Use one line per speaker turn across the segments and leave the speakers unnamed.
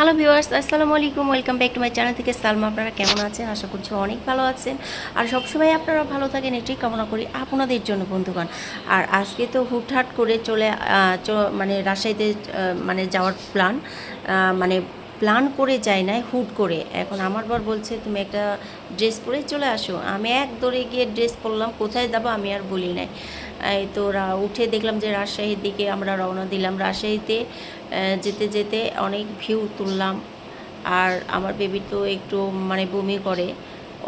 Hello viewers আসসালামু আলাইকুম welcome back to my channel থেকে সালমা। আপনারা কেমন আছেন? আশা করছি অনেক ভালো আছেন। আর সবসময় আপনারা ভালো থাকেন, এটাই কামনা করি আপনাদের জন্য, বন্ধুগণ। আর আজকে তো হুটহাট করে চলে মানে রাজশাহীতে মানে যাওয়ার প্ল্যান মানে প্ল্যান করে যাই নাই, হুট করে। এখন আমার বর বলছে, তুমি একটা ড্রেস পরে চলে আসো। আমি এক দৌড়ে গিয়ে ড্রেস পরলাম, কোথায় যাব আমি আর বলি নাই। তো উঠে দেখলাম যে রাজশাহীর দিকে আমরা রওনা দিলাম। রাজশাহীতে যেতে যেতে অনেক ভিউ তুললাম। আর আমার বেবি তো একটু মানে বমি করে।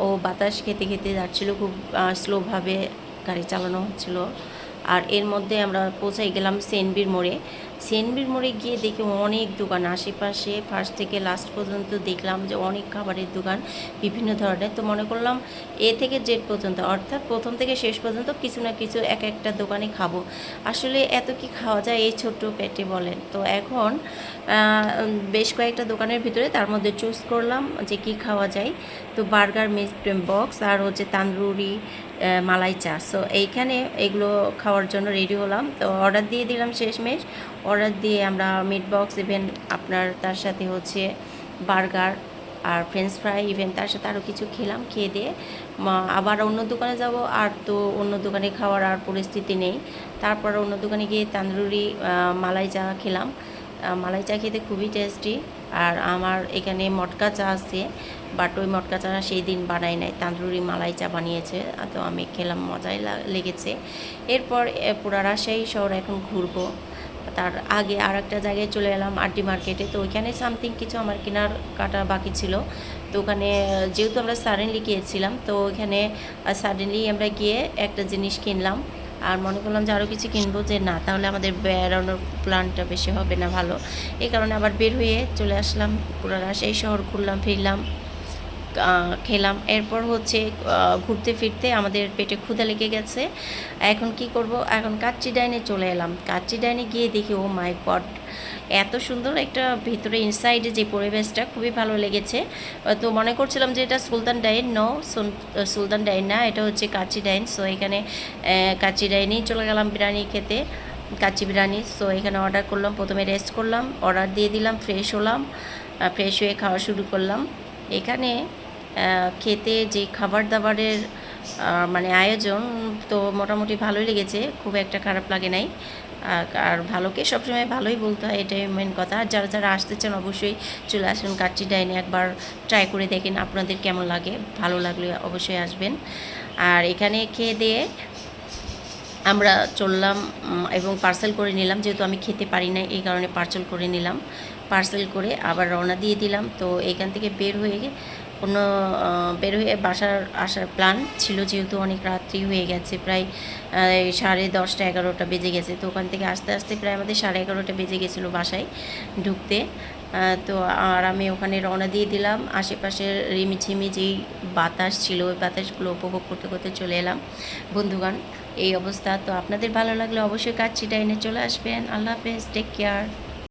ও বাতাস খেতে খেতে যাচ্ছিল খুব স্লোভাবে গাড়ি চালানো হচ্ছিল। আর এর মধ্যে আমরা পৌঁছাই গেলাম সেনবির মোড়ে। সেনবির মোড়ে গিয়ে দেখি অনেক দোকান। আশেপাশে ফার্স্ট থেকে লাস্ট পর্যন্ত দেখলাম যে অনেক খাবারের দোকান, বিভিন্ন ধরনের। তো মনে করলাম এ থেকে জেড পর্যন্ত, অর্থাৎ প্রথম থেকে শেষ পর্যন্ত কিছু না কিছু এক একটা দোকানে খাব। আসলে এত কি খাওয়া যায় এই ছোট্ট পেটে বলেন। তো এখন বেশ কয়েকটা দোকানের ভিতরে তার মধ্যে চুজ করলাম যে কি খাওয়া যায়। তো বার্গার মিট বক্স আর হচ্ছে তান্দুরি মালাই চা। সো এইখানে এগুলো খাওয়ার জন্য রেডি হলাম। তো অর্ডার দিয়ে দিলাম শেষমেশ। অর্ডার দিয়ে আমরা মিট বক্স ইভেন আপনার তার সাথে হচ্ছে বার্গার আর ফ্রেঞ্চ ফ্রাই ইভেন তার সাথে আরও কিছু খেলাম, খেয়ে দিয়ে। আবার অন্য দোকানে যাব। আর তো অন্য দোকানে খাওয়ার আর পরিস্থিতি নেই। তারপর অন্য দোকানে গিয়ে তান্দুরি মালাই চা খেলাম। মালাই চা খেতে খুবই টেস্টি আর আমার এখানে মটকা চা আছে বাট ওই মটকা চা সেই দিন বানাই নাই। তান্দুরি মালাই চা বানিয়েছে তো আমি খেলাম, মজাই লেগেছে। এরপর পুরা রাজশাহী শহর এখন ঘুরবো। তার আগে আর একটা জায়গায় চলে এলাম, আরটি মার্কেটে। তো ওইখানে সামথিং কিছু আমার কেনার কাটা বাকি ছিল। তো ওখানে, যেহেতু আমরা সাডেনলি গিয়েছিলাম, তো ওইখানে সাডেনলি আমরা গিয়ে একটা জিনিস কিনলাম। আর মনে করলাম যে আরও কিছু কিনবো, যে না, তাহলে আমাদের বেড়ানোর প্ল্যানটা বেশি হবে না ভালো। এই কারণে আবার বের হয়ে চলে আসলাম পুরো রাজশাহী শহর ঘুরলাম, ফিরলাম। খেলাম। এরপর হচ্ছে ঘুরতে ফিরতে আমাদের পেটে ক্ষুধা লেগে গেছে। এখন কি করব? এখন কাচ্চি ডাইনে চলে এলাম। কাচ্চি ডাইনে গিয়ে দেখি ও মাই গড এত সুন্দর একটা ভিতরে ইনসাইডে যে পরিবেশটা খুবই ভালো লেগেছে। তো মনে করছিলাম যে এটা সুলতান ডাইন নো সুলতান ডাইন না, এটা হচ্ছে কাচ্চি ডাইন। সো এখানে কাচ্চি ডাইনেই চলে গেলাম বিরিয়ানি খেতে। কাচ্চি বিরিয়ানি সো এখানে অর্ডার করলাম, প্রথমে রেস্ট করলাম অর্ডার দিয়ে দিলাম ফ্রেশ হলাম ফ্রেশ হয়ে খাওয়া শুরু করলাম। এখানে খেতে যে খাবার দাবারের মানে আয়োজন, তো মোটামুটি ভালোই লেগেছে। খুব একটা খারাপ লাগে নাই। আর- ভালোকে সবসময় ভালোই বলতে হয়, এটাই মেন কথা। আর যারা যারা আসতে চান, অবশ্যই চলে আসুন কাচ্চি ডাইনে একবার ট্রাই করে দেখেন আপনাদের কেমন লাগে। ভালো লাগলে অবশ্যই আসবেন। আর এখানে খেয়ে দিয়ে আমরা চললাম এবং পার্সেল করে নিলাম। যেহেতু আমি খেতে পারি না এই কারণে পার্সেল করে নিলাম। পার্সেল করে আবার রওনা দিয়ে দিলাম। তো এখান থেকে বের হয়ে অন্য বের হয়ে বাসার আসার প্ল্যান ছিল যেহেতু অনেক রাত্রি হয়ে গেছে, প্রায় সাড়ে দশটা এগারোটা বেজে গেছে। তো ওখান থেকে আস্তে আস্তে প্রায় আমাদের সাড়ে এগারোটা বেজে গেছিল বাসায় ঢুকতে। তো আর আমি ওখানে রওনা দিয়ে দিলাম। আশেপাশের রিমিঝিমি যেই বাতাস ছিল, ওই বাতাসগুলো উপভোগ করতে করতে চলে এলাম। বন্ধুগণ, এই অবস্থা। তো আপনাদের ভালো লাগলে অবশ্যই কাজ কাচ্চি ডাইনে চলে আসবেন। আল্লাহ হাফেজ টেক কেয়ার